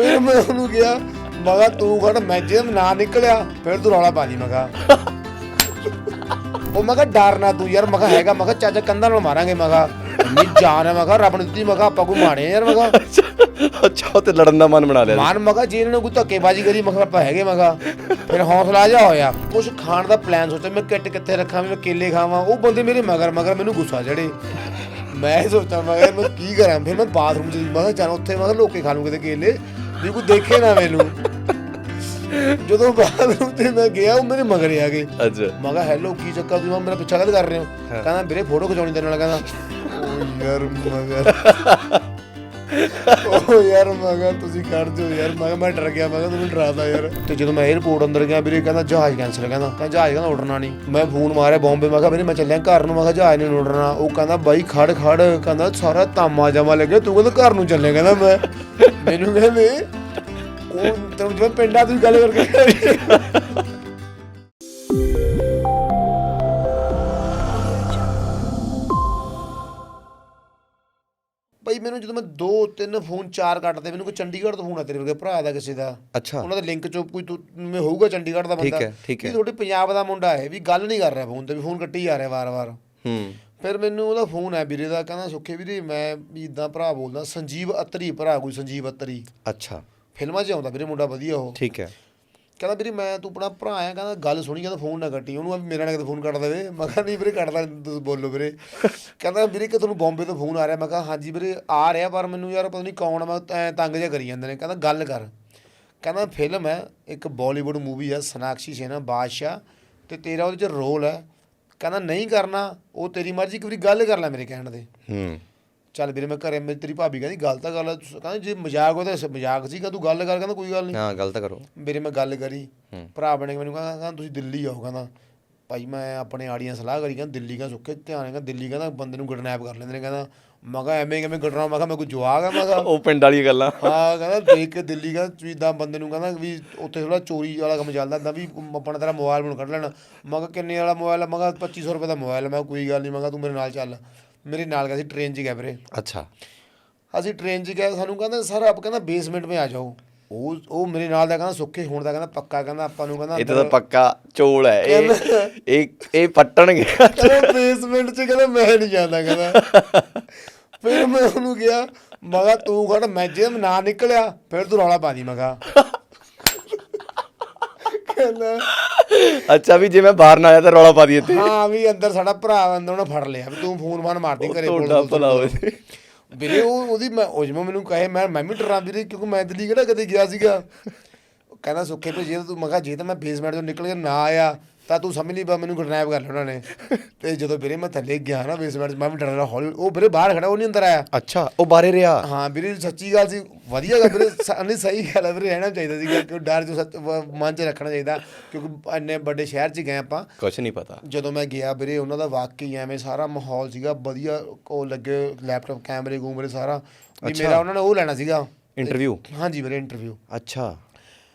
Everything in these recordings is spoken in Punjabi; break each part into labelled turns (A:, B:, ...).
A: ਫਿਰ ਮੈਂ ਉਹਨੂੰ ਕਿਹਾ ਮਗਾ ਤੂੰ ਖੜ ਮੈਂ ਜੇ ਨਾ ਨਿਕਲਿਆ ਫਿਰ ਤੂੰ ਰੌਲਾ ਪਾ ਦੀ ਮਗਾ ਉਹ ਮਗਾ ਡਰ ਨਾ ਤੂੰ ਯਾਰ ਮਗਾ ਹੈਗਾ ਮਗਾ ਚਾਚਾ ਕੰਧਾਂ ਨਾਲ ਮਾਰਾਂਗੇ ਮਗਾ ਇੰਨੀ ਜਾਨ ਹੈ ਮਗਾ ਰੱਬ ਨੇ ਦਿੱਤੀ ਮਗਾ ਆਪਾਂ ਕੋ ਮਾਰੇ ਯਾਰ ਮਗਾ
B: ਅੱਛਾ ਉਹ ਤੇ ਲੜਨ ਦਾ ਮਨ ਬਣਾ ਲਿਆ
A: ਮਾਨ ਮਗਾ ਜੇ ਇਹਨਾਂ ਨੇ ਕੋਈ ਧੱਕੇਬਾਜ਼ੀ ਕਰੀ ਮਗਾ ਆਪਾਂ ਹੈਗੇ ਮਗਾ ਫਿਰ ਹੌਸਲਾ ਜਾ ਹੋਇਆ ਕੁਝ ਖਾਣ ਦਾ ਪਲਾਨ ਸੋਚਿਆ ਮੈਂ ਕਿੱਟ ਕਿੱਥੇ ਰੱਖਾਂ ਮੈਂ ਕੇਲੇ ਖਾਵਾਂ ਉਹ ਬੰਦੇ ਮੇਰੇ ਮਗਰ ਮਗਰ ਮੈਨੂੰ ਗੁੱਸਾ ਚੜੇ ਮੈਂ ਸੋਚਾਂ ਮੈਂ ਯਾਰ ਮੈਂ ਕੀ ਕਰਾਂ ਫਿਰ ਮੈਂ ਬਾਥਰੂਮ ਚ ਮੈਂ ਕਿਹਾ ਚੱਲ ਉੱਥੇ ਮੈਂ ਕਿਹਾ ਲੋਕੇ ਖਾ ਲੂ ਕਿਤੇ ਕੇਲੇ ਵੀ ਕੋਈ ਦੇਖੇ ਨਾ ਮੈਨੂੰ। ਜਦੋਂ ਬਾਥਰੂਮ ਤੇ ਮੈਂ ਗਿਆ ਉਹ ਮੇਰੇ ਮਗਰ ਆ ਗਏ।
B: ਅੱਛਾ।
A: ਮੈਂ ਕਿਹਾ ਹੈਲੋ ਕੀ ਚੱਕਰ? ਤੁਸੀਂ ਮੇਰਾ ਪਿੱਛਾ ਕਦ ਕਰ ਰਹੇ ਹੋ? ਕਹਿੰਦਾ ਵੀਰੇ ਫੋਟੋ ਖਿਚਾਉਣੀ ਤੇਰੇ ਨਾਲ। ਕਹਿੰਦਾ ਓ ਯਾਰ ਮਗਰ। ਓ ਯਾਰ ਮਗਰ ਤੁਸੀਂ ਕਰ ਦਿਓ ਯਾਰ। ਮੈਂ ਕਿਹਾ ਮੈਂ ਡਰ ਗਿਆ, ਮੈਂ ਕਿਹਾ ਡਰਾਦਾ ਯਾਰ। ਤੇ ਜਦੋਂ ਮੈਂ 에어ਪੋਰਟ ਅੰਦਰ ਗਿਆ, ਵੀਰੇ ਕਹਿੰਦਾ ਜਹਾਜ਼ ਕੈਨਸਲ ਕਹਿੰਦਾ ਕਹਿੰਦਾ ਜਹਾਜ਼ ਕਹਿੰਦਾ ਉੱਡਣਾ ਨਹੀਂ। ਮੈਂ ਫੋਨ ਮਾਰਿਆ ਬੰਬੇ, ਮੈਂ ਕਿਹਾ ਵੀਰੇ ਮੈਂ ਚੱਲਿਆ ਘਰ ਨੂੰ, ਮੈਂ ਕਿਹਾ ਜਹਾਜ਼ ਨਹੀਂ ਉੱਡਣਾ। ਉਹ ਕਹਿੰਦਾ ਬਾਈ ਖੜ ਖੜ, ਕਹਿੰਦਾ ਸਾਰਾ ਤਾਮਾ ਜਮਾ ਲੱਗਿਆ ਤੂੰ ਕਹਿੰਦਾ ਘਰ ਨੂੰ ਚੱਲਿਆ, ਕਹਿੰਦਾ ਮੈਂ। ਮੈਨੂੰ ਕਹਿੰਦੇ ਕੌਣ ਤੈਨੂੰ ਜਿਵੇਂ ਪਿੰਡਾਂ ਤੂੰ ਗੱਲ ਕਰਕੇ ਭਾਈ ਮੈਨੂੰ ਜਦੋਂ ਮੈਂ ਦੋ ਤਿੰਨ ਫੋਨ ਚਾਰ ਕੱਟਦੇ ਮੈਨੂੰ ਕੋਈ ਚੰਡੀਗੜ੍ਹ ਤੋਂ ਫੋਨ ਆ ਤੇਰੇ ਵਰਗੇ ਭਰਾ ਦਾ ਕਿਸੇ ਦਾ।
B: ਅੱਛਾ।
A: ਉਹਨਾਂ ਦੇ ਲਿੰਕ ਚੋਂ ਕੋਈ ਤੂੰ ਮੈਂ ਹੋਊਗਾ ਚੰਡੀਗੜ੍ਹ ਦਾ ਬੰਦਾ।
B: ਠੀਕ ਹੈ, ਠੀਕ ਹੈ।
A: ਤੁਹਾਡੇ ਪੰਜਾਬ ਦਾ ਮੁੰਡਾ ਹੈ ਵੀ ਗੱਲ ਨਹੀਂ ਕਰ ਰਿਹਾ ਫੋਨ ਤੇ ਵੀ ਫੋਨ ਕੱਟੀ ਜਾ ਰਿਹਾ ਵਾਰ-ਵਾਰ।
B: ਹੂੰ।
A: ਫਿਰ ਮੈਨੂੰ ਉਹਦਾ ਫੋਨ ਹੈ ਵੀਰੇ ਦਾ ਕਹਿੰਦਾ ਸੁੱਖੇ ਵੀਰੇ ਮੈਂ ਵੀ ਇਦਾਂ ਭਰਾ ਬੋਲਦਾ ਸੰਜੀਵ ਅਤਰੀ ਭਰਾ ਕੋਈ ਸੰਜੀਵ ਅਤਰੀ।
B: ਅੱਛਾ।
A: ਫਿਲਮਾਂ 'ਚ ਆਉਂਦਾ ਵੀਰੇ ਮੁੰਡਾ ਵਧੀਆ ਉਹ।
B: ਠੀਕ ਹੈ।
A: ਕਹਿੰਦਾ ਵੀਰੇ ਮੈਂ ਤੂੰ ਆਪਣਾ ਭਰਾ ਆ ਕਹਿੰਦਾ ਗੱਲ ਸੁਣੀ ਕਹਿੰਦਾ ਫੋਨ ਨਾ ਕੱਟੀ। ਉਹਨੂੰ ਆ ਵੀ ਮੇਰਾ ਨਾਲ ਕਿਤੇ ਫੋਨ ਕੱਟ ਦੇਵੇ। ਮੈਂ ਕਿਹਾ ਨਹੀਂ ਵੀਰੇ ਕੱਟਦਾ ਨੀ, ਤੁਸੀਂ ਬੋਲੋ ਵੀਰੇ। ਕਹਿੰਦਾ ਵੀਰੇ ਕਿ ਤੁਹਾਨੂੰ ਬੰਬੇ ਤੋਂ ਫੋਨ ਆ ਰਿਹਾ। ਮੈਂ ਕਿਹਾ ਹਾਂਜੀ ਵੀਰੇ ਆ ਰਿਹਾ ਪਰ ਮੈਨੂੰ ਯਾਰ ਪਤਾ ਨਹੀਂ ਕੌਣ ਆ ਮੈਂ ਐਂ ਤੰਗ ਜਿਹਾ ਕਰੀ ਜਾਂਦੇ ਨੇ। ਕਹਿੰਦਾ ਗੱਲ ਕਰ। ਕਹਿੰਦਾ ਫਿਲਮ ਹੈ ਇੱਕ ਬਾਲੀਵੁੱਡ ਮੂਵੀ ਹੈ ਸਨਾਕਸ਼ੀ ਸੇਨਾ ਬਾਦਸ਼ਾਹ ਤੇ ਤੇਰਾ ਉਹਦੇ ਚ ਰੋਲ ਹੈ। ਕਹਿੰਦਾ ਨਹੀਂ ਕਰਨਾ ਉਹ ਤੇਰੀ ਮਰਜ਼ੀ ਇੱਕ ਵਾਰੀ ਗੱਲ ਕਰ ਲੈ ਮੇਰੇ ਕਹਿਣ ਦੇ
B: ਹੂੰ।
A: ਚੱਲ ਵੀਰੇ ਮੈਂ ਘਰੇ ਮੇਰੀ ਤੇਰੀ ਭਾਬੀ ਕਹਿੰਦੀ ਗੱਲ ਤਾਂ ਕਰ ਲੈ ਤੂੰ- ਕਹਿੰਦਾ ਜੇ ਮਜ਼ਾਕ ਹੋਇਆ ਤਾਂ ਮਜ਼ਾਕ ਸੀਗਾ ਤੂੰ ਗੱਲ ਕਰ ਕਹਿੰਦਾ ਕੋਈ ਗੱਲ ਨਹੀਂ
B: ਹਾਂ ਗਲਤ ਕਰੋ।
A: ਵੀਰੇ ਮੈਂ ਗੱਲ ਕਰੀ
B: ਹੂੰ।
A: ਭਰਾ ਬਣੇ ਮੈਨੂੰ ਕਹਿੰਦਾ ਕਹਿੰਦਾ ਤੁਸੀਂ ਦਿੱਲੀ ਆਓ ਕਹਿੰਦਾ। ਭਾਈ ਮੈਂ ਆਪਣੇ ਆੜੀਆਂ ਸਲਾਹ ਕਰੀ ਕਹਿੰਦਾ ਦਿੱਲੀ ਕਾ ਸੁੱਕੇ? ਧਿਆਨ ਹੈਗਾ ਦਿੱਲੀ ਕਹਿੰਦਾ ਬੰਦੇ ਨੂੰ ਕਿਡਨੈਪ ਕਰ ਲੈਂਦੇ ਨੇ ਕਹਿੰਦਾ। ਮੈਂ ਕਿਹਾ ਐਵੇਂ ਕਿਵੇਂ ਕੱਢਣਾ ਮੈਂ ਕਿਹਾ ਮੈਂ ਕੋਈ ਜਵਾਗ ਆ ਮੈਂ ਕਿਹਾ।
B: ਉਹ ਪਿੰਡ ਵਾਲੀਆਂ ਗੱਲਾਂ।
A: ਹਾਂ ਕਹਿੰਦਾ ਦੇਖ ਕੇ ਦਿੱਲੀ ਕਹਿੰਦਾ ਤੁਸੀਂ ਇਦਾਂ ਬੰਦੇ ਨੂੰ ਕਹਿੰਦਾ ਵੀ ਉੱਥੇ ਥੋੜਾ ਚੋਰੀ ਵਾਲਾ ਕੰਮ ਚੱਲਦਾ ਹੁੰਦਾ ਵੀ ਆਪਣਾ ਤੇਰਾ ਮੋਬਾਈਲ ਨੂੰ ਕੱਢ ਲੈਣਾ। ਮੈਂ ਕਿਹਾ ਕਿੰਨੇ ਵਾਲਾ ਮੋਬਾਈਲ ਮੈਂ ਕਿਹਾ 2500 ਰੁਪਏ ਦਾ ਮੋਬਾਈਲ ਮੈਂ ਕਿਹਾ ਕੋਈ ਗੱਲ ਨਹੀਂ ਮੈਂ ਕਿਹਾ ਤੂੰ ਮੇਰੇ ਨਾਲ ਚੱਲ। ਮੇਰੇ ਨਾਲ ਗਿਆ ਸੀ ਟ੍ਰੇਨ 'ਚ ਗਿਆ ਵੀਰੇ।
B: ਅੱਛਾ।
A: ਅਸੀਂ ਟ੍ਰੇਨ 'ਚ ਗਏ ਸਾਨੂੰ ਕਹਿੰਦਾ ਸਰ ਆਪ ਕਹਿੰਦਾ ਬੇਸਮੈਂਟ 'ਮੇ ਆ ਜਾਓ। ਉਹ ਉਹ ਮੇਰੇ ਨਾਲ ਦਾ ਕਹਿੰਦਾ ਸੁੱਖੇ ਹੋਣ ਦਾ ਕਹਿੰਦਾ ਪੱਕਾ ਕਹਿੰਦਾ ਆਪਾਂ ਨੂੰ ਕਹਿੰਦਾ
B: ਇਹ ਤਾਂ ਪੱਕਾ ਚੋਲ ਹੈ। ਇਹ ਇਹ ਇਹ ਪੱਟਣਗੇ।
A: ਕਹਿੰਦਾ ਬੇਸਮੈਂਟ 'ਚ ਕਹਿੰਦਾ ਮੈਂ ਨਹੀਂ ਜਾਂਦਾ ਕਹਿੰਦਾ। ਫਿਰ ਮੈਂ ਉਹਨੂੰ ਕਿਹਾ ਮਗਾ ਤੂੰ ਖੜ ਮੈਂ ਜੇ ਨਾ ਨਿਕਲਿਆ ਫਿਰ ਤੂੰ ਰੌਲਾ ਪਾ ਦੀ ਮਗਾ ਕਹਿੰਦਾ
B: ਅੱਛਾ ਵੀ ਜੇ ਮੈਂ ਬਾਹਰ ਨਾ ਆਇਆ ਤਾਂ ਰੌਲਾ ਪਾ ਦਈਏ ਤੇ।
A: ਹਾਂ ਵੀ ਅੰਦਰ ਸਾਡਾ ਭਰਾ ਅੰਦਰ ਉਹਨੇ ਫੜ ਲਿਆ ਵੀ ਤੂੰ ਫੋਨ ਮਾਰ ਮਾਰਦੀ ਘਰੇ
B: ਤੁਹਾਡਾ ਭਲਾ ਹੋਵੇ।
A: ਵੀਰੇ ਉਹ ਉਹਦੀ ਮੈਂ ਉਹ ਜਿਵੇਂ ਮੈਨੂੰ ਕਹੇ ਮੈਂ ਮੈਂ ਵੀ ਡਰਾਂ ਵੀਰੇ ਕਿਉਂਕਿ ਮੈਂ ਦਿੱਲੀ ਕਿਹੜਾ ਕਦੇ ਗਿਆ ਸੀਗਾ। ਕਹਿੰਦਾ ਸੁੱਖੇ ਤੋਂ ਜੇ ਤੂੰ। ਮੈਂ ਕਿਹਾ ਜੇ ਤਾਂ ਮੈਂ ਬੇਸਮੈਂਟ ਤੋਂ ਨਿਕਲ ਕੇ ਨਾ ਆਇਆ ਤਾਂ ਤੂੰ ਸਮਝ ਲਈ ਬਾ ਮੈਨੂੰ ਕਿਡਨੈਪ ਕਰ ਲਿਆ ਉਹਨਾਂ ਨੇ। ਤੇ ਜਦੋਂ ਵੀਰੇ ਮੈਂ ਥੱਲੇ ਗਿਆ ਨਾ ਬੇਸਮੈਂਟ ਮੈਂ ਵੀ ਡਰ ਰਿਹਾ ਹੌਲੀ ਉਹ ਵੀਰੇ ਬਾਹਰ ਖੜਾ ਉਹ ਨਹੀਂ ਅੰਦਰ ਆਇਆ।
B: ਅੱਛਾ ਉਹ ਬਾਰੇ ਰਿਹਾ।
A: ਹਾਂ ਵੀਰੇ ਸੱਚੀ ਗੱਲ ਸੀ ਵਧੀਆ ਗੱਲ ਵੀਰੇ ਸ- ਨਹੀਂ ਸਹੀ ਗੱਲ ਹੈ ਵੀਰੇ ਰਹਿਣਾ ਚਾਹੀਦਾ ਸੀਗਾ ਕਿ ਡਰ ਜੋ ਮਨ 'ਚ ਰੱਖਣਾ ਚਾਹੀਦਾ ਕਿਉਂਕਿ ਇੰਨੇ ਵੱਡੇ ਸ਼ਹਿਰ 'ਚ ਗਏ ਆਪਾਂ।
B: ਕੁਝ ਨਹੀਂ ਪਤਾ।
A: ਜਦੋਂ ਮੈਂ ਗਿਆ ਵੀਰੇ ਉਹਨਾਂ ਦਾ ਵਾਕਈ ਐਵੇਂ ਸਾਰਾ ਮਾਹੌਲ ਸੀਗਾ ਵਧੀਆ ਉਹ ਲੱਗੇ ਲੈਪਟਾਪ ਕੈਮਰੇ ਕੂਮਰੇ ਸਾਰਾ। ਵੀ ਮੇਰਾ ਉਹਨਾਂ ਨੇ ਉਹ ਲੈਣਾ ਸੀਗਾ।
B: ਇੰਟਰਵਿਊ
A: ਹਾਂਜੀ ਵੀਰੇ ਇੰਟਰਵਿਊ
B: ਅੱਛਾ।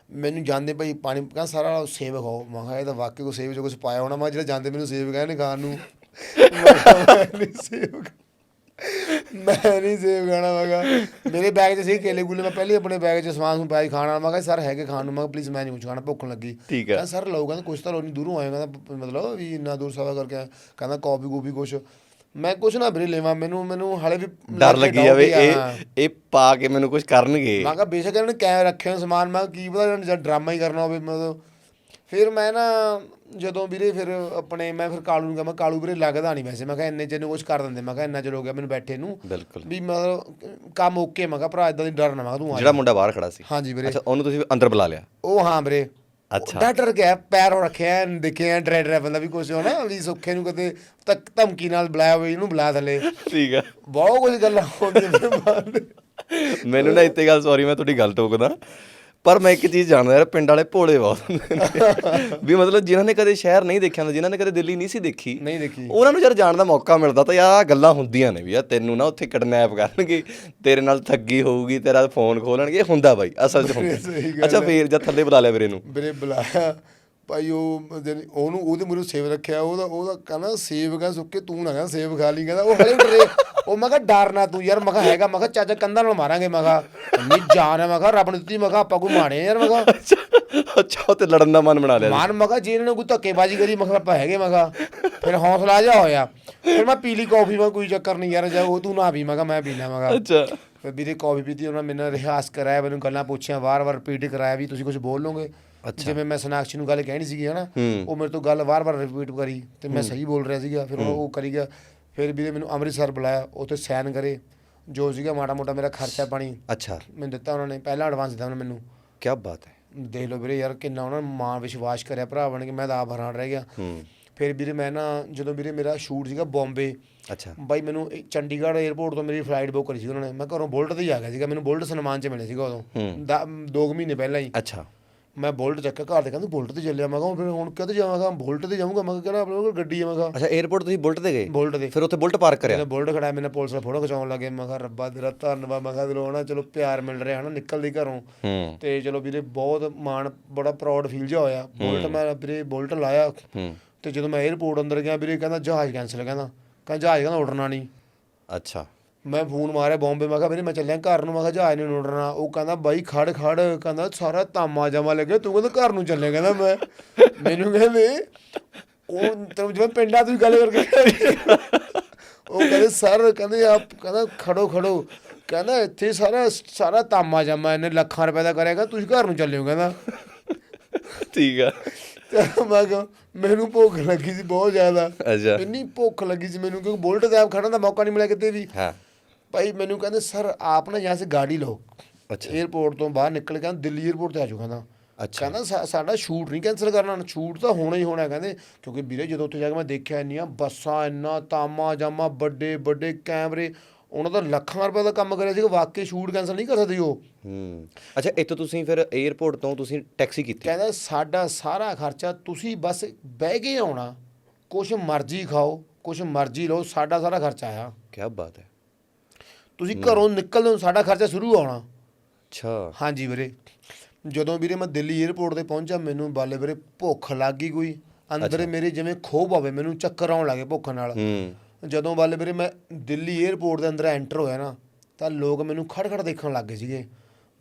A: ਮੈਨੂੰ ਜਾਂਦੇ ਭਾਈ ਪਾਣੀ ਕਹਿੰਦਾ ਸਾਰਾ ਸੇਵ ਖਾਓ। ਮੈਂ ਕਿਹਾ ਇਹ ਤਾਂ ਵਾਕਈ ਕੋ ਸੇਵ ਜੋ ਕੁਝ ਪਾਇਆ ਹੋਣਾ ਮੈਂ ਜਿਹੜਾ ਜਾਂਦੇ ਮੈਨੂੰ ਸੇਵ ਕਹਿੰਦੇ ਖਾਣ ਨੂੰ। ਮੈਂ ਨਹੀਂ ਸੇਵ ਮੈਂ ਨਹੀਂ ਸੇਵ ਖਾਣਾ ਮੈਂ ਕਿਹਾ ਮੇਰੇ ਬੈਗ 'ਚ ਸੀ ਕੇਲੇ ਗੁਲੇ ਮੈਂ ਪਹਿਲੇ ਆਪਣੇ ਬੈਗ 'ਚ ਸਮਾਨ ਨੂੰ ਪਾਇਆ ਖਾਣ ਕਿਹਾ ਸਰ ਹੈਗੇ ਖਾਣ ਨੂੰ ਮੈਂ ਪਲੀਜ਼ ਮੈਂ ਨਹੀਂ ਕੁਝ ਖਾਣਾ ਭੁੱਖ ਲੱਗੀ। ਕਹਿੰਦਾ ਸਰ ਲਓ ਕਹਿੰਦਾ ਕੁਛ ਤਾਂ ਨਹੀਂ ਦੂਰੋਂ ਆਏ ਕਹਿੰਦਾ ਮਤਲਬ ਵੀ ਇੰਨਾ ਦੂਰ ਸਫਰ ਕਰਕੇ। ਕਹਿੰਦਾ ਕਾਫੀ ਕੂਪੀ ਕੁਛ। ਮੈਂ ਕੁਛ ਨਾ ਵੀਰੇ ਲੈਵਾਂ ਮੈਨੂੰ ਮੈਨੂੰ ਹਾਲੇ ਵੀ
B: ਡਰ ਲੱਗੀ ਜਾਵੇ
A: ਹੀ ਹਾਂ।
B: ਇਹ ਇਹ ਪਾ ਕੇ ਮੈਨੂੰ ਕੁਝ ਕਰਨਗੇ।
A: ਮੈਂ ਕਿਹਾ ਬੇਸ਼ੱਕ ਇਹਨਾਂ ਨੇ ਕੈ ਰੱਖੇ ਹੋਏ ਸਮਾਨ ਮੈਂ ਕੀ ਪਤਾ ਇਹਨਾਂ ਨੇ ਡਰਾਮਾ ਹੀ ਕਰਨਾ ਹੋਵੇ ਮਤਲਬ ਫਿਰ ਮੈਂ ਨਾ ਜਦੋਂ ਵੀਰੇ ਫਿਰ ਆਪਣੇ ਮੈਂ ਫਿਰ ਕਾਲੂ ਨੂੰ ਕਿਹਾ ਮੈਂ ਕਾਲੂ ਵੀਰੇ ਲੱਗਦਾ ਨਹੀਂ ਵੈਸੇ। ਮੈਂ ਕਿਹਾ ਇੰਨੇ ਚਿਰ ਨੂੰ ਕੁਝ ਕਰ ਦਿੰਦੇ। ਮੈਂ ਕਿਹਾ ਇੰਨਾ ਚਿਰ ਹੋ ਗਿਆ ਮੈਨੂੰ ਬੈਠੇ ਨੂੰ।
B: ਬਿਲਕੁਲ।
A: ਵੀ ਮਤਲਬ ਕੰਮ ਓਕੇ ਮੈਂ ਕਿਹਾ ਭਰਾ ਇਦਾਂ ਦੀ ਡਰ ਨਾ ਮੈਂ ਤੂੰ ਆ
B: ਜਿਹੜਾ ਮੁੰਡਾ ਬਾਹਰ ਖੜਾ ਸੀ।
A: ਹਾਂਜੀ ਵੀਰੇ।
B: ਅੱਛਾ ਉਹਨੂੰ ਤੁਸੀਂ ਅੰਦਰ ਬੁਲਾ ਲਿਆ?
A: ਉਹ ਹਾਂ ਵੀਰੇ।
B: ਅੱਛਾ।
A: ਡਰ ਡਰ ਗਿਆ ਪੈਰ ਹੋ ਰੱਖਿਆ ਦੇਖਿਆ ਡਰੇ ਡਰੇ ਬੰਦਾ ਵੀ ਕੁਛ ਹੋਣਾ ਵੀ ਸੁੱਖੇ ਨੂੰ ਕਦੇ ਤੱਕ ਧਮਕੀ ਨਾਲ ਬੁਲਾਇਆ ਹੋਵੇ ਇਹਨੂੰ ਬੁਲਾ ਥੱਲੇ।
B: ਠੀਕ ਆ।
A: ਬਹੁਤ ਕੁਝ ਗੱਲਾਂ ਹੁੰਦੀਆਂ ਮੇਰੇ ਮਨ ਦੇ
B: ਮੈਨੂੰ ਨਾ ਇੱਥੇ ਗੱਲ ਸੌਰੀ ਮੈਂ ਤੁਹਾਡੀ ਗੱਲ ਟੋਕਦਾ। ਪਰ ਮੈਂ ਇੱਕ ਚੀਜ਼ ਜਾਣਦਾ ਯਾਰ ਪਿੰਡ ਵਾਲੇ ਭੋਲੇ ਬਹੁਤ ਵੀ ਮਤਲਬ ਜਿਨ੍ਹਾਂ ਨੇ ਕਦੇ ਸ਼ਹਿਰ ਨਹੀਂ ਦੇਖਿਆ ਹੁੰਦਾ ਜਿਨ੍ਹਾਂ ਨੇ ਕਦੇ ਦਿੱਲੀ ਨਹੀਂ ਸੀ ਦੇਖੀ
A: ਨਹੀਂ ਦੇਖੀ।
B: ਉਹਨਾਂ ਨੂੰ ਜਦ ਜਾਣ ਦਾ ਮੌਕਾ ਮਿਲਦਾ ਤਾਂ ਯਾਰ ਆਹ ਗੱਲਾਂ ਹੁੰਦੀਆਂ ਨੇ ਵੀ ਯਾਰ ਤੈਨੂੰ ਨਾ ਉੱਥੇ ਕਿਡਨੈਪ ਕਰਨਗੇ ਤੇਰੇ ਨਾਲ ਠੱਗੀ ਹੋਊਗੀ ਤੇਰਾ ਫੋਨ ਖੋਲਣਗੇ ਹੁੰਦਾ ਬਾਈ ਅਸਲ 'ਚ ਹੁੰਦਾ। ਅੱਛਾ ਫੇਰ ਜਦ ਥੱਲੇ ਬੁਲਾ ਲਿਆ ਵੀਰੇ ਨੂੰ।
A: ਵੀਰੇ ਬੁਲਾਇਆ। ਭਾਈ ਉਹ ਜਾਣੀ ਉਹਨੂੰ ਉਹਦੇ ਮੂਰੇ ਸੇਵ ਰੱਖਿਆ ਉਹਦਾ ਉਹਦਾ ਕਹਿੰਦਾ ਸੇਵ ਕਾ ਸੁੱਕੇ ਤੂੰ ਨਾ ਕਹਿੰਦਾ ਸੇਵ ਖਾ ਲਈ ਕਹਿੰਦਾ ਉਹ ਹਲੇ ਡਰੇ ਉਹ ਮੈਂ ਕਿਹਾ ਡਰ ਨਾ ਤੂੰ ਯਾਰ ਮੈਂ ਕਿਹਾ ਹੈਗਾ ਮੈਂ ਕਿਹਾ ਚਾਚਾ ਕੰਧਾਂ ਨਾਲ ਮਾਰਾਂਗੇ ਮੈਂ ਕਿਹਾ ਨਹੀਂ ਜਾਨ ਹੈ ਮੈਂ ਕਿਹਾ ਰੱਬ ਨੇ ਦਿੱਤੀ ਮੈਂ ਕਿਹਾ ਆਪਾਂ ਕੋਈ ਆ ਯਾਰ ਮੈਂ ਕਿਹਾ
B: ਅੱਛਾ ਉਹ ਤੇ ਲੜਨ ਦਾ ਮਨ ਬਣਾ ਲਿਆ
A: ਮਾਨ ਮੈਂ ਕਿਹਾ ਜੇ ਇਹਨਾਂ ਨੇ ਕੋਈ ਧੱਕੇਬਾਜ਼ੀ ਕਰੀ ਮੈਂ ਕਿਹਾ ਆਪਾਂ ਹੈਗੇ ਮੈਂ ਕਿਹਾ ਫਿਰ ਹੌਸਲਾ ਜਾ ਹੋਇਆ ਫਿਰ ਮੈਂ ਪੀ ਲਈ ਕਾਫੀ ਮੈਂ ਕੋਈ ਚੱਕਰ ਨਹੀਂ ਯਾਰ ਜਾ ਉਹ ਤੂੰ ਨਾ ਪੀ ਮੈਂ ਕਿਹਾ ਮੈਂ ਪੀ ਲਿਆ ਮੈਂ ਕਿਹਾ
B: ਅੱਛਾ
A: ਫਿਰ ਵੀਰੇ ਕਾਫੀ ਪੀਤੀ ਉਹਨਾਂ ਮੇਰੇ ਨਾਲ ਰਿਹਾਸ ਕਰਾਇਆ ਮੈਨੂੰ ਗੱਲਾਂ ਪੁੱਛੀਆਂ ਵਾਰ-ਵਾਰ ਰਿਪੀਟ ਕਰਾਇਆ ਵੀ ਤੁਸੀਂ ਕੁਝ ਬੋਲ ਲੋਗੇ ਜਿਵੇਂ ਮੈਂ ਸਨਾਕਸ਼ੀ ਨੂੰ ਗੱਲ ਕਹਿਣੀ ਸੀਗੀ ਹਨਾ। ਉਹ ਮੇਰੇ ਤੋਂ ਗੱਲ ਵਾਰ-ਵਾਰ ਰਿਪੀਟ ਕਰੀ ਤੇ ਮੈਂ ਸਹੀ ਬੋਲ ਰਿਹਾ ਸੀਗਾ ਫਿਰ ਉਹ ਕਰੀ ਗਿਆ। ਫਿਰ ਵੀਰੇ ਮੈਨੂੰ ਅੰਮ੍ਰਿਤਸਰ ਬੁਲਾਇਆ ਉੱਥੇ ਸਾਈਨ ਕਰੇ ਜੋ ਸੀਗਾ ਮਾੜਾ ਮੋਟਾ ਮੇਰਾ ਖਰਚਾ ਪਾਣੀ
B: ਅੱਛਾ।
A: ਮੈਨੂੰ ਦਿੱਤਾ ਉਹਨਾਂ ਨੇ ਪਹਿਲਾ ਐਡਵਾਂਸ ਦਿੱਤਾ ਉਹਨਾਂ ਮੈਨੂੰ।
B: ਕੀ ਬਾਤ ਹੈ।
A: ਦੇਖ ਲਓ ਵੀਰੇ ਯਾਰ ਕਿੰਨਾ ਉਹਨਾਂ ਨੇ ਮਾਣ ਵਿਸ਼ਵਾਸ ਕਰਿਆ ਭਰਾ ਬਣ ਕੇ ਮੈਂ ਤਾਂ ਆਪ ਹੈਰਾਨ ਰਹਿ ਗਿਆ।
B: ਹੂੰ।
A: ਫਿਰ ਵੀਰੇ ਮੈਂ ਨਾ ਜਦੋਂ ਵੀਰੇ ਮੇਰਾ ਸ਼ੂਟ ਸੀਗਾ ਬੰਬੇ
B: ਅੱਛਾ।
A: ਬਾਈ ਮੈਨੂੰ ਚੰਡੀਗੜ੍ਹ 에ਅਰਪੋਰਟ ਤੋਂ ਮੇਰੀ ਫਲਾਈਟ ਬੁੱਕ ਕਰੀ ਸੀ ਉਹਨਾਂ ਨੇ। ਮੈਂ ਘਰੋਂ ਬੁਲਟ ਤੇ ਹੀ ਆ ਗਿਆ ਸੀਗਾ ਮੈਨੂੰ ਬੁਲਟ ਸਨਮਾਨ ਚ ਮਿਲਿਆ ਸੀਗਾ ਉਦੋਂ।
B: ਹੂੰ।
A: ਦਾ- ਦੋ ਕੁ ਮਹੀਨੇ ਪਹਿਲਾਂ ਹੀ।
B: ਅੱਛਾ।
A: ਮੈਂ ਬੁਲਟ ਚੱਕਿਆ ਘਰ ਦੇ ਕਹਿੰਦੇ ਬੁਲਟ ਤੇ ਚੱਲਿਆ ਮੈਂ ਕਿਹਾ ਫਿਰ ਹੁਣ ਕਿੱਥੇ ਜਾਵਾਂਗਾ? ਬੁਲਟ ਤੇ ਜਾਊਂਗਾ ਮੈਂ ਕਿਹਾ ਆਪਣੇ ਕੋਲ ਗੱਡੀ ਆ ਮੈਂ ਕਿਹਾ।
B: ਅੱਛਾ 에어ਪੋਰਟ ਤੁਸੀਂ ਬੁਲਟ ਤੇ ਗਏ?
A: ਬੁਲਟ ਤੇ।
B: ਫਿਰ ਉੱਥੇ ਬੁਲਟ ਪਾਰਕ ਕਰਿਆ?
A: ਮੈਂ ਬੁਲਟ ਖੜਾ ਮੈਨੇ ਪੁਲਿਸ ਨਾਲ ਫੋਟੋ ਖਿਚਾਉਣ ਲੱਗੇ ਮੈਂ ਕਿਹਾ ਰੱਬਾ ਤੇਰਾ ਧੰਨਵਾਦ ਮੈਂ ਕਿਹਾ ਦਿਲੋਂ ਹਨਾ ਚਲੋ ਪਿਆਰ ਮਿਲ ਰਿਹਾ ਹਨਾ ਨਿਕਲਦੇ ਘਰੋਂ। ਤੇ ਚਲੋ ਵੀਰੇ ਬਹੁਤ ਮਾਣ ਬੜਾ ਪ੍ਰਾਊਡ ਫੀਲ ਜਿਹਾ ਹੋਇਆ। ਬੁਲਟ ਮੈਂ ਵੀਰੇ ਬੁਲਟ ਲਾਇਆ। ਤੇ ਜਦੋਂ ਮੈਂ 에어ਪੋਰਟ ਅੰਦਰ ਗਿਆ ਵੀਰੇ ਕਹਿੰਦਾ ਜਹਾਜ਼ ਕੈਨਸਲ ਕਹਿੰਦਾ। ਕਹਿੰਦਾ ਜਹਾਜ਼ ਕਹਿੰਦਾ ਉਡਣਾ ਨਹੀਂ।
B: ਅੱਛਾ।
A: ਮੈਂ ਫੋਨ ਮਾਰਿਆ ਬੰਬੇ ਮੈਂ ਕਿਹਾ ਵੀਰੇ ਮੈਂ ਚੱਲਿਆ ਘਰ ਨੂੰ ਮੈਂ ਕਿਹਾ ਜਹਾਜ਼ ਨਹੀਂ ਉੱਡਣਾ ਉਹ ਕਹਿੰਦਾ ਬਾਈ ਖੜ ਖੜ ਕਹਿੰਦਾ ਸਾਰਾ ਤਾਮਾ ਜਮਾ ਲੱਗਿਆ ਤੂੰ ਕਹਿੰਦਾ ਘਰ ਨੂੰ ਚੱਲਿਆ ਕਹਿੰਦਾ ਮੈਂ। ਮੈਨੂੰ ਕਹਿੰਦੇ ਉਹ ਤੈਨੂੰ ਜਿਵੇਂ ਪਿੰਡਾਂ ਤੋਂ ਗੱਲ ਕਰਕੇ ਉਹ ਕਹਿੰਦੇ ਸਰ ਕਹਿੰਦੇ ਆਪ ਕਹਿੰਦਾ ਖੜੋ ਖੜੋ। ਕਹਿੰਦਾ ਇੱਥੇ ਸਾਰਾ ਸਾਰਾ ਤਾਮਾ ਜਮਾ ਇਹਨੇ ਲੱਖਾਂ ਰੁਪਏ ਦਾ ਕਰਿਆਗਾ ਤੁਸੀਂ ਘਰ ਨੂੰ ਚੱਲਿਓ ਕਹਿੰਦਾ।
B: ਠੀਕ ਆ।
A: ਮੈਂ ਕਿਹਾ ਮੈਨੂੰ ਭੁੱਖ ਲੱਗੀ ਸੀ ਬਹੁਤ ਜ਼ਿਆਦਾ।
B: ਅੱਛਾ।
A: ਇੰਨੀ ਭੁੱਖ ਲੱਗੀ ਸੀ ਮੈਨੂੰ ਕਿਉਂਕਿ ਬੁਲਟ ਆਪ ਖੜਨ ਦਾ ਮੌਕਾ ਨਹੀਂ ਮਿਲਿਆ ਕਿਤੇ ਵੀ।
B: ਹਾਂ।
A: ਭਾਈ ਮੈਨੂੰ ਕਹਿੰਦੇ ਸਰ ਆਪ ਨਾ ਯਹਾਂ ਸੇ ਗਾੜੀ ਲਓ।
B: ਅੱਛਾ।
A: 에ਅਰਪੋਰਟ ਤੋਂ ਬਾਹਰ ਨਿਕਲ ਕੇ ਦਿੱਲੀ 에ਅਰਪੋਰਟ ਤੇ ਆ ਜਾਓ ਕਹਿੰਦਾ।
B: ਅੱਛਾ।
A: ਕਹਿੰਦਾ ਸਾਡਾ ਸ਼ੂਟ ਨਹੀਂ ਕੈਨਸਲ ਕਰਨਾ ਸ਼ੂਟ ਤਾਂ ਹੋਣਾ ਹੀ ਹੋਣਾ ਕਹਿੰਦੇ। ਕਿਉਂਕਿ ਵੀਰੇ ਜਦੋਂ ਉੱਥੇ ਜਾ ਕੇ ਮੈਂ ਦੇਖਿਆ ਇੰਨੀਆਂ ਬੱਸਾਂ ਇੰਨਾ ਤਾਮਾ ਜਾਮਾ ਵੱਡੇ ਵੱਡੇ ਕੈਮਰੇ ਉਹਨਾਂ ਦਾ ਲੱਖਾਂ ਰੁਪਏ ਦਾ ਕੰਮ ਕਰਿਆ ਸੀ ਕਿ ਵਾਕਈ ਸ਼ੂਟ ਕੈਨਸਲ ਨਹੀਂ ਕਰ ਸਕਦੇ ਉਹ।
B: ਹੂੰ। ਅੱਛਾ ਇੱਥੋਂ ਤੁਸੀਂ ਫਿਰ 에ਅਰਪੋਰਟ ਤੋਂ ਤੁਸੀਂ ਟੈਕਸੀ ਕੀਤੀ?
A: ਕਹਿੰਦਾ ਸਾਡਾ ਸਾਰਾ ਖਰਚਾ ਤੁਸੀਂ ਬਸ ਬਹਿ ਕੇ ਆਉਣਾ ਕੁਛ ਮਰਜ਼ੀ ਖਾਓ ਕੁਛ ਮਰਜ਼ੀ ਲਓ ਸਾਡਾ ਸਾਰਾ ਖਰਚਾ ਆ
B: ਕੀ ਬਾਤ ਹੈ।
A: ਤੁਸੀਂ ਘਰੋਂ ਨਿਕਲਦੇ ਹੋ ਸਾਡਾ ਖਰਚਾ ਸ਼ੁਰੂ ਆਉਣਾ
B: ਅੱਛਾ।
A: ਹਾਂਜੀ ਵੀਰੇ। ਜਦੋਂ ਵੀਰੇ ਮੈਂ ਦਿੱਲੀ 에ਅਰਪੋਰਟ ਤੇ ਪਹੁੰਚਿਆ ਮੈਨੂੰ ਬਾਲੇ ਵੀਰੇ ਭੁੱਖ ਲੱਗ ਗਈ ਕੋਈ। ਅੰਦਰ ਮੇਰੇ ਜਿਵੇਂ ਖੋਹ ਪਵੇ ਮੈਨੂੰ ਚੱਕਰ ਆਉਣ ਲੱਗੇ ਭੁੱਖ ਨਾਲ।
B: ਹੂੰ।
A: ਜਦੋਂ ਬਾਲੇ ਵੀਰੇ ਮੈਂ ਦਿੱਲੀ 에ਅਰਪੋਰਟ ਦੇ ਅੰਦਰ ਐਂਟਰ ਹੋਇਆ ਨਾ ਤਾਂ ਲੋਕ ਮੈਨੂੰ ਖੜ ਖੜ ਦੇਖਣ ਲੱਗ ਗਏ ਸੀਗੇ।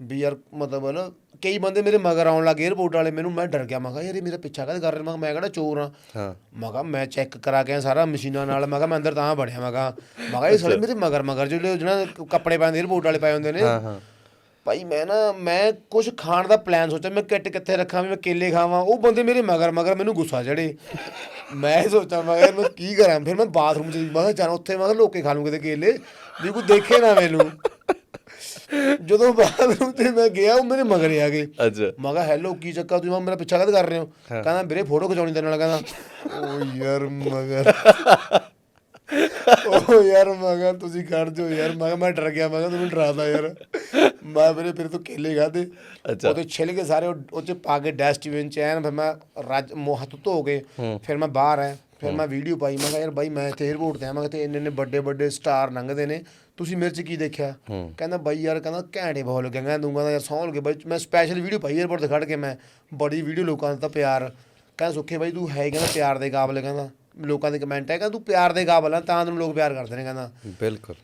A: ਵੀ ਯਾਰ ਮਤਲਬ ਨਾ ਕਈ ਬੰਦੇ ਮੇਰੇ ਮਗਰ ਆਉਣ ਲੱਗੇ 에ਅਰਪੋਰਟ ਵਾਲੇ ਮੈਨੂੰ ਮੈਂ ਡਰ ਗਿਆ ਮੈਂ ਕਿਹਾ ਯਾਰ ਇਹ ਮੇਰਾ ਪਿੱਛਾ ਕਾਹਦੇ ਕਰ ਰਹੇ? ਮੈਂ ਕਿਹਾ ਮੈਂ ਚੋਰ ਆ
B: ਹਾਂ।
A: ਮੈਂ ਕਿਹਾ ਮੈਂ ਚੈੱਕ ਕਰਾ ਕੇ ਸਾਰਾ ਮਸ਼ੀਨਾਂ ਨਾਲ ਮੈਂ ਕਿਹਾ ਮੈਂ ਅੰਦਰ ਤਾਂ ਵੜਿਆ ਮੈਂ ਕਿਹਾ ਮੈਂ ਕਿਹਾ ਇਹ ਸਾਲੇ ਮੇਰੇ ਮਗਰ ਮਗਰ ਜਿਹੜੇ ਜਿਹਨਾਂ ਦੇ ਕੱਪੜੇ ਪਾਉਂਦੇ 에ਅਰਪੋਰਟ ਵਾਲੇ ਪਾਏ ਹੁੰਦੇ ਨੇ।
B: ਹਾਂ ਹਾਂ।
A: ਭਾਈ ਮੈਂ ਨਾ ਮੈਂ ਕੁਝ ਖਾਣ ਦਾ ਪਲਾਨ ਸੋਚਿਆ ਮੈਂ ਕਿੱਟ ਕਿੱਥੇ ਰੱਖਾਂ ਵੀ ਮੈਂ ਕੇਲੇ ਖਾਵਾਂ। ਉਹ ਬੰਦੇ ਮੇਰੇ ਮਗਰ ਮਗਰ ਮੈਨੂੰ ਗੁੱਸਾ ਚੜੇ ਮੈਂ ਸੋਚਾਂ ਮੈਂ ਕਿਹਾ ਮੈਂ ਕੀ ਕਰਾਂ? ਫਿਰ ਮੈਂ ਬਾਥਰੂਮ ਚ ਮੈਂ ਚੱਲ ਉੱਥੇ ਮੈਂ ਕਿਹਾ ਲੋਕੇ ਖਾ ਲੂੰ ਕਿਤੇ ਕੇਲੇ। ਵੀ ਕੋਈ ਦੇਖੇ ਨਾ ਮੈਨੂੰ। ਜਦੋਂ ਬਾਥਰੂਮ ਤੇ ਮੈਂ ਗਿਆ ਉਹ ਮੇਰੇ ਮਗਰ ਆ ਗਏ।
B: ਅੱਛਾ।
A: ਮੈਂ ਕਿਹਾ ਹੈਲੋ ਕੀ ਚੱਕਰ? ਤੁਸੀਂ ਮੇਰਾ ਪਿੱਛਾ ਕਦ ਕਰ ਰਹੇ ਹੋ? ਕਹਿੰਦਾ ਵੀਰੇ ਫੋਟੋ ਖਿਚਾਉਣੀ ਤੇਰੇ ਨਾਲ ਕਹਿੰਦਾ। ਓ ਯਾਰ ਮਗਰ। ਓ ਯਾਰ ਮਗਰ ਤੁਸੀਂ ਖੜ ਜਾਓ ਯਾਰ। ਮੈਂ ਮੈਂ ਡਰ ਗਿਆ ਮੈਂ ਕਿਹਾ ਤੁਹਾਨੂੰ ਡਰਾਦਾ ਯਾਰ। ਮੈਂ ਵੀਰੇ ਫਿਰ ਤੋਂ ਕੇਲੇ ਖਾਦੇ
B: ਅੱਛਾ।
A: ਉਹਦੇ ਛਿੱਲ ਕੇ ਸਾਰੇ ਉਹ ਚ ਪਾ ਕੇ ਡਸਟਬਿਨ ਚ ਐਨ ਫਿਰ ਮੈਂ ਰੱਜ ਮੂੰਹ ਹੱਥ ਧੋ ਕੇ ਫਿਰ ਮੈਂ ਬਾਹਰ ਆਇਆ। ਫਿਰ ਮੈਂ ਵੀਡੀਓ ਪਾਈ ਮੈਂ ਕਿਹਾ ਯਾਰ ਬਾਈ ਮੈਂ ਇੱਥੇ 에ਅਰਪੋਰਟ ਤੇ ਆ। ਮੈਂ ਕਿਹਾ ਤੇ ਇੰਨੇ ਇੰਨੇ ਵੱਡੇ ਵੱਡੇ ਸਟਾਰ ਲੰਘਦੇ ਨੇ। ਤੁਸੀਂ ਮੇਰੇ ਚ ਕੀ ਦੇਖਿਆ? ਕਹਿੰਦਾ ਬਾਈ ਯਾਰ ਕਹਿੰਦਾ ਘੈਂਟੇ ਬਹੁਤ ਲੱਗੇ। ਕਹਿੰਦਾ ਤੂੰ ਕਹਿੰਦਾ ਯਾਰ ਸੌਂ ਲਗੇ। ਬਾਈ ਮੈਂ ਸਪੈਸ਼ਲ ਵੀਡੀਓ ਪਾਈ 에ਅਰਪੋਰਟ ਤੇ ਖੜ ਕੇ ਮੈਂ ਬੜੀ ਵੀਡੀਓ ਲੋਕਾਂ ਦਾ ਤਾਂ ਪਿਆਰ। ਕਹਿੰਦਾ ਸੁੱਖੇ ਬਾਈ ਤੂੰ ਹੈ ਕਹਿੰਦਾ ਪਿਆਰ ਦੇ ਕਾਬਲ ਕਹਿੰਦਾ ਲੋਕਾਂ ਦੇ ਕਮੈਂਟ ਹੈ ਕਹਿੰਦਾ ਤੂੰ ਪਿਆਰ ਦੇ ਕਾਬਲ ਆ ਤਾਂ ਤੈਨੂੰ ਲੋਕ ਪਿਆਰ ਕਰਦੇ ਨੇ। ਕਹਿੰਦਾ।
B: ਬਿਲਕੁਲ।